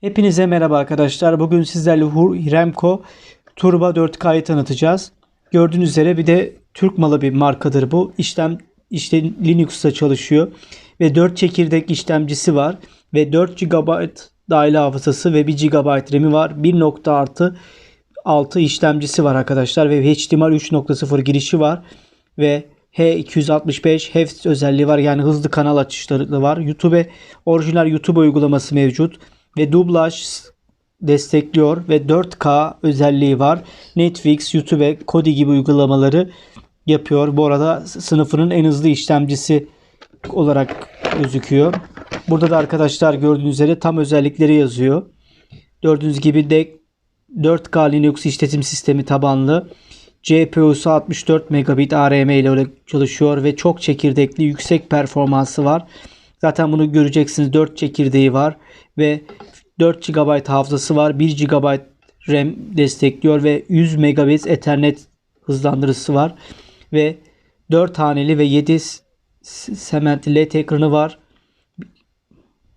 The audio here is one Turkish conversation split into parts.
Hepinize merhaba arkadaşlar. Bugün sizlerle Remco Turbo 4K'yı tanıtacağız. Gördüğünüz üzere bir de Türk malı bir markadır bu. İşlem işte Linux'ta çalışıyor ve 4 çekirdek işlemcisi var ve 4 GB dahili hafızası ve 1 GB RAM'i var. 1 nokta artı 6 işlemcisi var arkadaşlar ve HDMI 3.0 girişi var ve H265 HEVS özelliği var. Yani hızlı kanal açışları var. YouTube orijinal YouTube uygulaması mevcut ve dublaj destekliyor ve 4K özelliği var. Netflix, YouTube, Kodi gibi uygulamaları yapıyor. Bu arada sınıfının en hızlı işlemcisi olarak gözüküyor. Burada da arkadaşlar gördüğünüz üzere tam özellikleri yazıyor. Gördüğünüz gibi de 4K Linux işletim sistemi tabanlı. GPU'su 64 megabit ARM ile çalışıyor ve çok çekirdekli yüksek performansı var. Zaten bunu göreceksiniz 4 çekirdeği var ve 4 GB hafızası var. 1 GB RAM destekliyor ve 100 megabit Ethernet hızlandırıcısı var ve 4 haneli ve 7 segmentli LED ekranı var.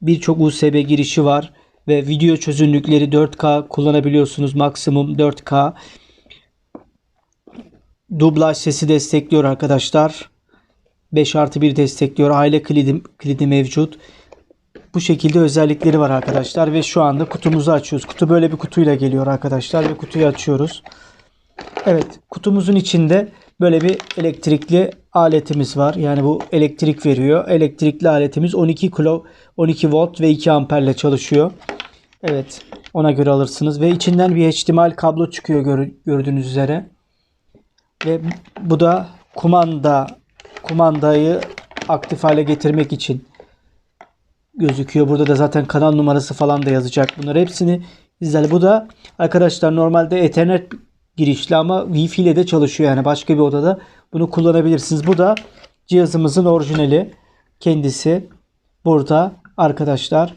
Birçok USB girişi var ve video çözünürlükleri 4K kullanabiliyorsunuz. Maksimum 4K. Dublaj sesi destekliyor arkadaşlar. 5 artı 1 destekliyor. Aile kilidi, kilidi mevcut. Bu şekilde özellikleri var arkadaşlar. Ve şu anda kutumuzu açıyoruz. Kutu böyle bir kutuyla geliyor arkadaşlar. Ve kutuyu açıyoruz. Evet kutumuzun içinde böyle bir elektrikli aletimiz var. Yani bu elektrik veriyor. Elektrikli aletimiz 12 kilo 12 volt ve 2 amperle çalışıyor. Evet ona göre alırsınız. Ve içinden bir HDMI kablo çıkıyor gör- gördüğünüz üzere. Ve bu da kumanda kumandayı aktif hale getirmek için gözüküyor. Burada da zaten kanal numarası falan da yazacak. Bunları hepsini izler. Bu da arkadaşlar normalde Ethernet girişli ama Wi-Fi ile de çalışıyor. Yani başka bir odada bunu kullanabilirsiniz. Bu da cihazımızın orijinali. Kendisi burada arkadaşlar.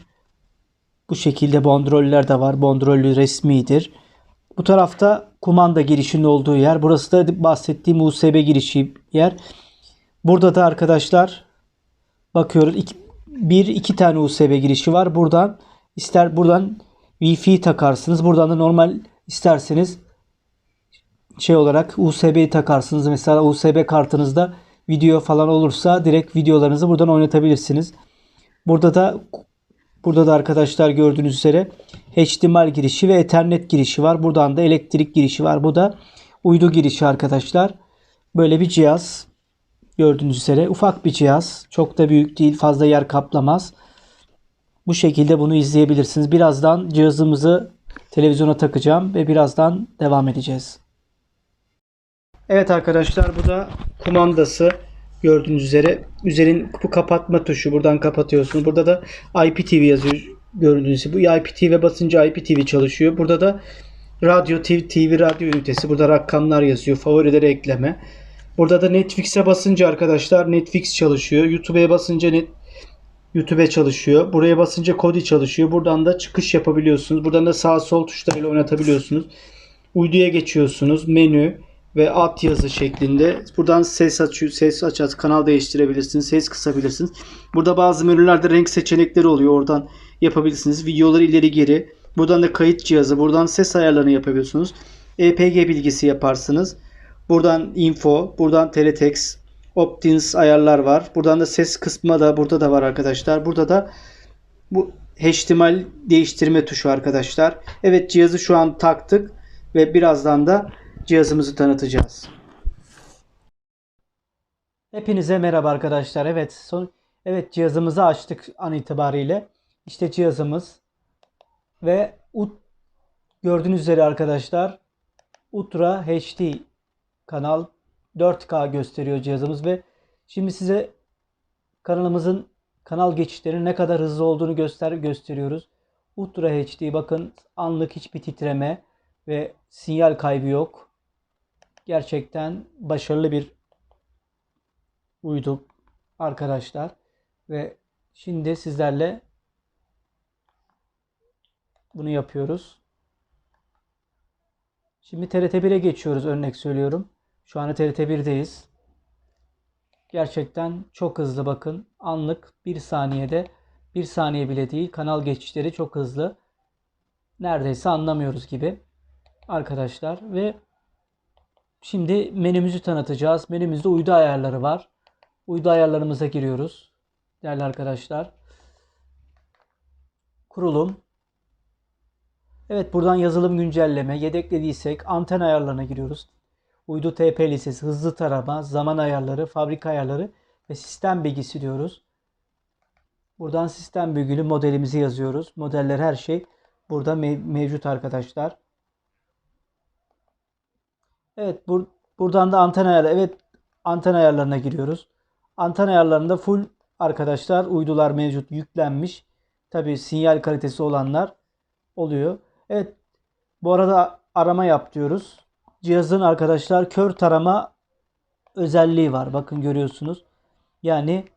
Bu şekilde bandroller de var. Bandrollü resmidir. Bu tarafta kumanda girişinin olduğu yer. Burası da bahsettiğim USB girişi yer. Burada da arkadaşlar bakıyoruz. İki, bir iki tane USB girişi var. Buradan ister buradan Wi-Fi takarsınız. Buradan da normal isterseniz şey olarak USB'yi takarsınız. Mesela USB kartınızda video falan olursa direkt videolarınızı buradan oynatabilirsiniz. Burada da burada da arkadaşlar gördüğünüz üzere HDMI girişi ve Ethernet girişi var. Buradan da elektrik girişi var. Bu da uydu girişi arkadaşlar. Böyle bir cihaz. Gördüğünüz üzere ufak bir cihaz. Çok da büyük değil. Fazla yer kaplamaz. Bu şekilde bunu izleyebilirsiniz. Birazdan cihazımızı televizyona takacağım ve birazdan devam edeceğiz. Evet arkadaşlar bu da kumandası. Gördüğünüz üzere üzerin bu kapatma tuşu. Buradan kapatıyorsunuz. Burada da IPTV yazıyor. Gördüğünüz gibi. Bu IPTV basınca IPTV çalışıyor. Burada da radyo TV, TV radyo ünitesi. Burada rakamlar yazıyor. Favorileri ekleme. Burada da Netflix'e basınca arkadaşlar Netflix çalışıyor. YouTube'ya basınca net YouTube'e çalışıyor. Buraya basınca Kodi çalışıyor. Buradan da çıkış yapabiliyorsunuz. Buradan da sağ sol tuşlarıyla oynatabiliyorsunuz. Uyduya geçiyorsunuz. Menü ve alt yazı şeklinde. Buradan ses açıyor, ses açar, kanal değiştirebilirsiniz, ses kısabilirsiniz. Burada bazı menülerde renk seçenekleri oluyor. Oradan yapabilirsiniz. Videoları ileri geri. Buradan da kayıt cihazı, buradan ses ayarlarını yapabiliyorsunuz. EPG bilgisi yaparsınız. Buradan info, buradan teletext, Optins ayarlar var. Buradan da ses kısmı da burada da var arkadaşlar. Burada da bu HTML değiştirme tuşu arkadaşlar. Evet cihazı şu an taktık ve birazdan da cihazımızı tanıtacağız. Hepinize merhaba arkadaşlar. Evet, son evet cihazımızı açtık an itibariyle. İşte cihazımız ve ut gördüğünüz üzere arkadaşlar Ultra HD kanal 4K gösteriyor cihazımız ve şimdi size kanalımızın kanal geçişlerinin ne kadar hızlı olduğunu göster gösteriyoruz. Ultra HD bakın anlık hiçbir titreme ve sinyal kaybı yok. Gerçekten başarılı bir uydu arkadaşlar ve şimdi sizlerle bunu yapıyoruz. Şimdi TRT 1'e geçiyoruz örnek söylüyorum. Şu an TRT 1'deyiz. Gerçekten çok hızlı bakın. Anlık bir saniyede bir saniye bile değil kanal geçişleri çok hızlı. neredeyse anlamıyoruz gibi arkadaşlar ve şimdi menümüzü tanıtacağız. Menümüzde uydu ayarları var. Uydu ayarlarımıza giriyoruz. Değerli arkadaşlar. Kurulum. Evet buradan yazılım güncelleme, yedeklediysek anten ayarlarına giriyoruz. Uydu TP listesi, hızlı tarama, zaman ayarları, fabrika ayarları ve sistem bilgisi diyoruz. Buradan sistem bilgili modelimizi yazıyoruz. Modeller her şey burada mev- mevcut arkadaşlar. Evet bur- buradan da anten ayarı. Evet anten ayarlarına giriyoruz. Anten ayarlarında full arkadaşlar uydular mevcut yüklenmiş. Tabi sinyal kalitesi olanlar oluyor. Evet bu arada arama yap diyoruz. Cihazın arkadaşlar kör tarama özelliği var. Bakın görüyorsunuz. Yani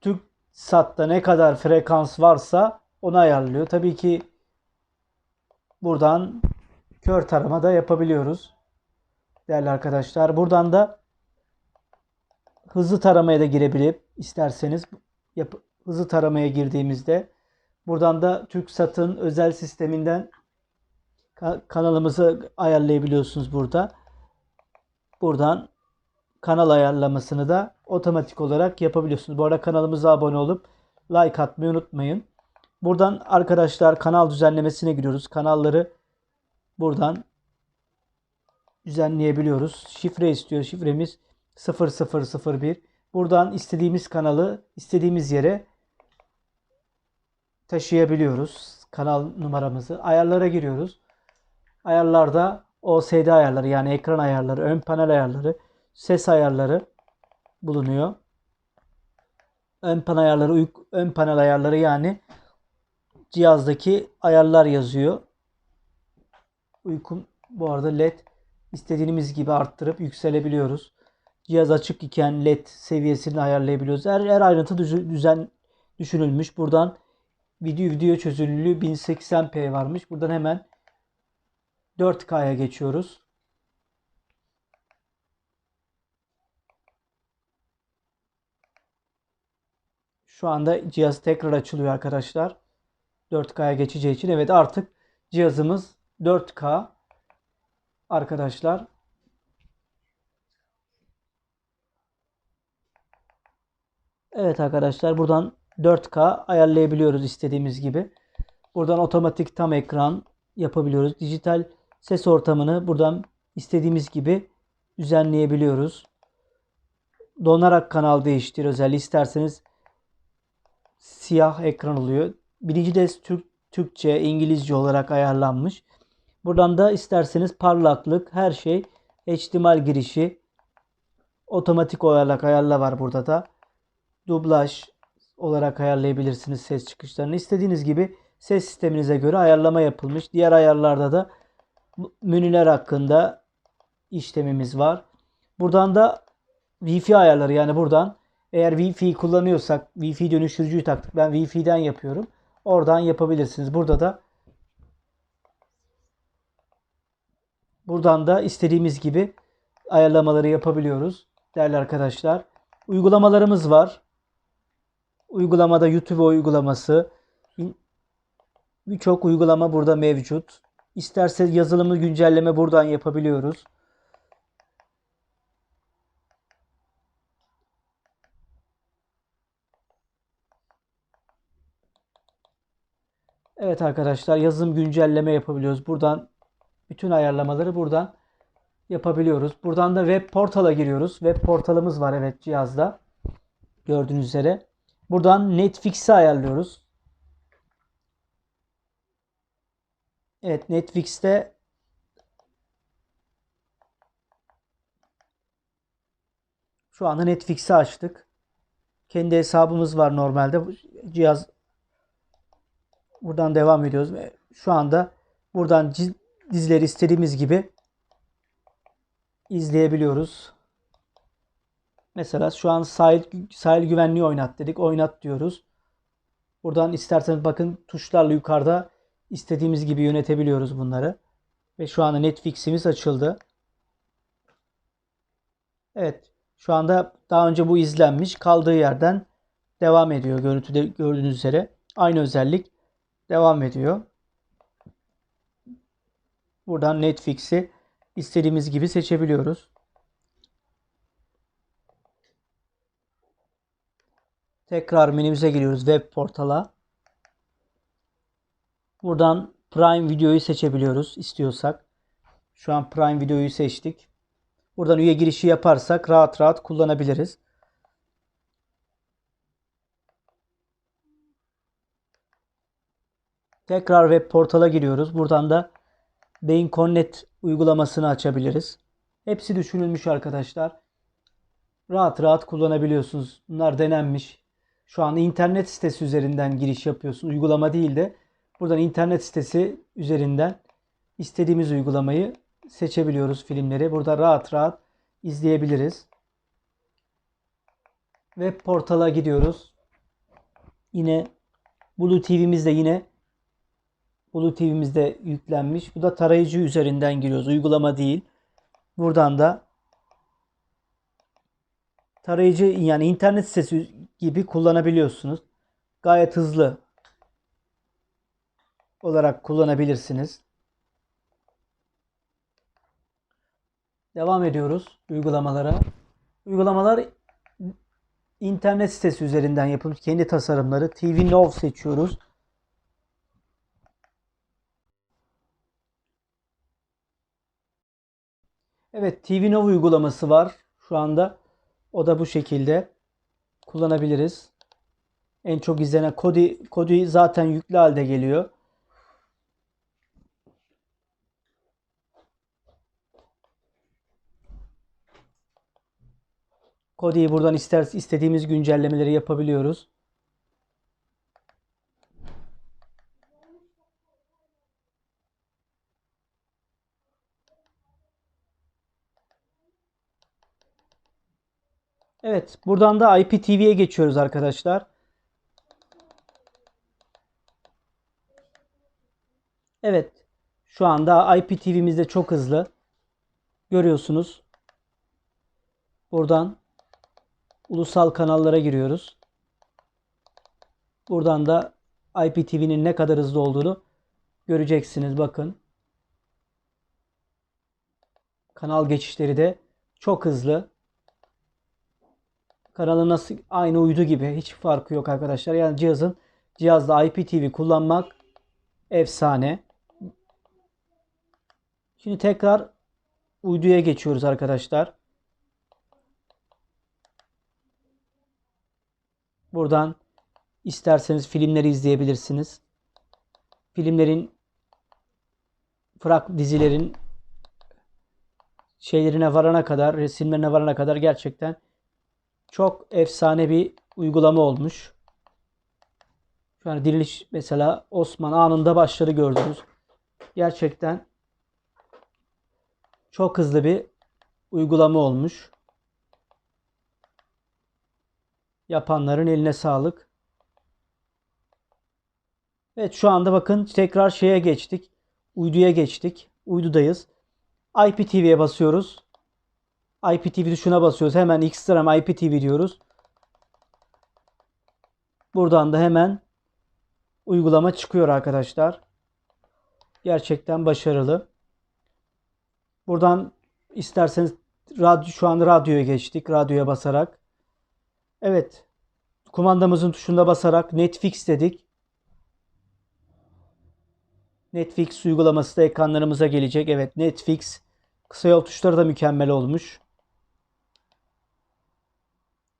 TürkSat'ta ne kadar frekans varsa onu ayarlıyor. Tabii ki buradan kör tarama da yapabiliyoruz. Değerli arkadaşlar. Buradan da hızlı taramaya da girebilip isterseniz yap- hızlı taramaya girdiğimizde buradan da TürkSat'ın özel sisteminden kanalımızı ayarlayabiliyorsunuz burada. Buradan kanal ayarlamasını da otomatik olarak yapabiliyorsunuz. Bu arada kanalımıza abone olup like atmayı unutmayın. Buradan arkadaşlar kanal düzenlemesine giriyoruz. Kanalları buradan düzenleyebiliyoruz. Şifre istiyor. Şifremiz 0001. Buradan istediğimiz kanalı istediğimiz yere taşıyabiliyoruz. Kanal numaramızı. Ayarlara giriyoruz. Ayarlarda OSD ayarları yani ekran ayarları, ön panel ayarları, ses ayarları bulunuyor. Ön panel ayarları, ön panel ayarları yani cihazdaki ayarlar yazıyor. Uykum bu arada led istediğimiz gibi arttırıp yükselebiliyoruz. Cihaz açık iken led seviyesini ayarlayabiliyoruz. Her, her ayrıntı düzen düşünülmüş. Buradan video video çözünürlüğü 1080p varmış. Buradan hemen 4K'ya geçiyoruz. Şu anda cihaz tekrar açılıyor arkadaşlar. 4K'ya geçeceği için evet artık cihazımız 4K arkadaşlar. Evet arkadaşlar buradan 4K ayarlayabiliyoruz istediğimiz gibi. Buradan otomatik tam ekran yapabiliyoruz. Dijital ses ortamını buradan istediğimiz gibi düzenleyebiliyoruz. Donarak kanal değiştir özelliği isterseniz siyah ekran oluyor. Birinci ders Türk, Türkçe, İngilizce olarak ayarlanmış. Buradan da isterseniz parlaklık, her şey, HDMI girişi, otomatik olarak ayarla var burada da. Dublaj olarak ayarlayabilirsiniz ses çıkışlarını. İstediğiniz gibi ses sisteminize göre ayarlama yapılmış. Diğer ayarlarda da menüler hakkında işlemimiz var. Buradan da Wi-Fi ayarları yani buradan eğer Wi-Fi kullanıyorsak Wi-Fi dönüştürücüyü taktık. Ben Wi-Fi'den yapıyorum. Oradan yapabilirsiniz. Burada da buradan da istediğimiz gibi ayarlamaları yapabiliyoruz. Değerli arkadaşlar. Uygulamalarımız var. Uygulamada YouTube uygulaması. Birçok uygulama burada mevcut. İsterse yazılımı güncelleme buradan yapabiliyoruz. Evet arkadaşlar yazılım güncelleme yapabiliyoruz. Buradan bütün ayarlamaları buradan yapabiliyoruz. Buradan da web portala giriyoruz. Web portalımız var evet cihazda. Gördüğünüz üzere. Buradan Netflix'i ayarlıyoruz. Evet Netflix'te şu anda Netflix'i açtık. Kendi hesabımız var normalde. Cihaz buradan devam ediyoruz. Şu anda buradan dizileri istediğimiz gibi izleyebiliyoruz. Mesela şu an sahil, sahil güvenliği oynat dedik. Oynat diyoruz. Buradan isterseniz bakın tuşlarla yukarıda istediğimiz gibi yönetebiliyoruz bunları. Ve şu anda Netflix'imiz açıldı. Evet. Şu anda daha önce bu izlenmiş. Kaldığı yerden devam ediyor. Görüntüde gördüğünüz üzere. Aynı özellik devam ediyor. Buradan Netflix'i istediğimiz gibi seçebiliyoruz. Tekrar menümüze geliyoruz web portala. Buradan Prime Video'yu seçebiliyoruz istiyorsak. Şu an Prime Video'yu seçtik. Buradan üye girişi yaparsak rahat rahat kullanabiliriz. Tekrar web portala giriyoruz. Buradan da Beyin Connect uygulamasını açabiliriz. Hepsi düşünülmüş arkadaşlar. Rahat rahat kullanabiliyorsunuz. Bunlar denenmiş. Şu an internet sitesi üzerinden giriş yapıyorsun. Uygulama değil de buradan internet sitesi üzerinden istediğimiz uygulamayı seçebiliyoruz filmleri. Burada rahat rahat izleyebiliriz. Web portala gidiyoruz. Yine Blue TV'miz de yine Blue TV'mizde yüklenmiş. Bu da tarayıcı üzerinden giriyoruz. Uygulama değil. Buradan da tarayıcı yani internet sitesi gibi kullanabiliyorsunuz. Gayet hızlı olarak kullanabilirsiniz. Devam ediyoruz uygulamalara. Uygulamalar internet sitesi üzerinden yapılmış kendi tasarımları. TV Now seçiyoruz. Evet TV Now uygulaması var şu anda. O da bu şekilde kullanabiliriz. En çok izlenen Kodi, Kodi zaten yüklü halde geliyor. Kodi'yi buradan ister istediğimiz güncellemeleri yapabiliyoruz. Evet, buradan da IPTV'ye geçiyoruz arkadaşlar. Evet, şu anda IPTV'miz de çok hızlı. Görüyorsunuz. Buradan ulusal kanallara giriyoruz. Buradan da IPTV'nin ne kadar hızlı olduğunu göreceksiniz. Bakın. Kanal geçişleri de çok hızlı. Kanalı nasıl aynı uydu gibi hiç farkı yok arkadaşlar. Yani cihazın cihazda IPTV kullanmak efsane. Şimdi tekrar uyduya geçiyoruz arkadaşlar. Buradan isterseniz filmleri izleyebilirsiniz. Filmlerin frak dizilerin şeylerine varana kadar, resimlerine varana kadar gerçekten çok efsane bir uygulama olmuş. An diriliş mesela Osman anında başladı gördünüz. Gerçekten çok hızlı bir uygulama olmuş. Yapanların eline sağlık. Evet şu anda bakın tekrar şeye geçtik. Uyduya geçtik. Uydudayız. IPTV'ye basıyoruz. IPTV tuşuna basıyoruz. Hemen Xtram IPTV diyoruz. Buradan da hemen uygulama çıkıyor arkadaşlar. Gerçekten başarılı. Buradan isterseniz radyo şu an radyoya geçtik. Radyoya basarak. Evet. Kumandamızın tuşuna basarak Netflix dedik. Netflix uygulaması da ekranlarımıza gelecek. Evet Netflix kısa yol tuşları da mükemmel olmuş.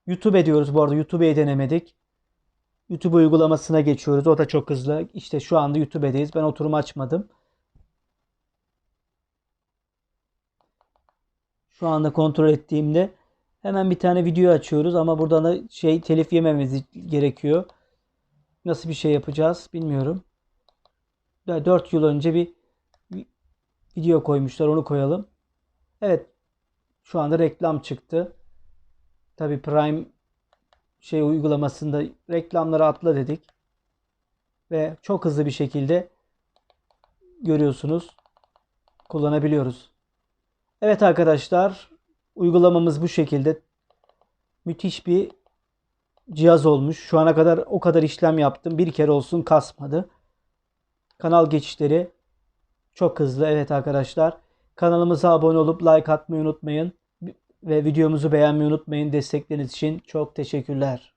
YouTube ediyoruz bu arada. YouTube'yi denemedik. YouTube uygulamasına geçiyoruz. O da çok hızlı. İşte şu anda YouTube'deyiz. Ben oturumu açmadım. Şu anda kontrol ettiğimde hemen bir tane video açıyoruz ama buradan da şey telif yememiz gerekiyor. Nasıl bir şey yapacağız bilmiyorum. 4 yıl önce bir video koymuşlar onu koyalım. Evet şu anda reklam çıktı. Tabi Prime şey uygulamasında reklamları atla dedik. Ve çok hızlı bir şekilde görüyorsunuz kullanabiliyoruz. Evet arkadaşlar uygulamamız bu şekilde müthiş bir cihaz olmuş. Şu ana kadar o kadar işlem yaptım. Bir kere olsun kasmadı. Kanal geçişleri Çok hızlı evet arkadaşlar. Kanalımıza abone olup like atmayı unutmayın. Ve videomuzu beğenmeyi unutmayın. Destekleriniz için çok teşekkürler.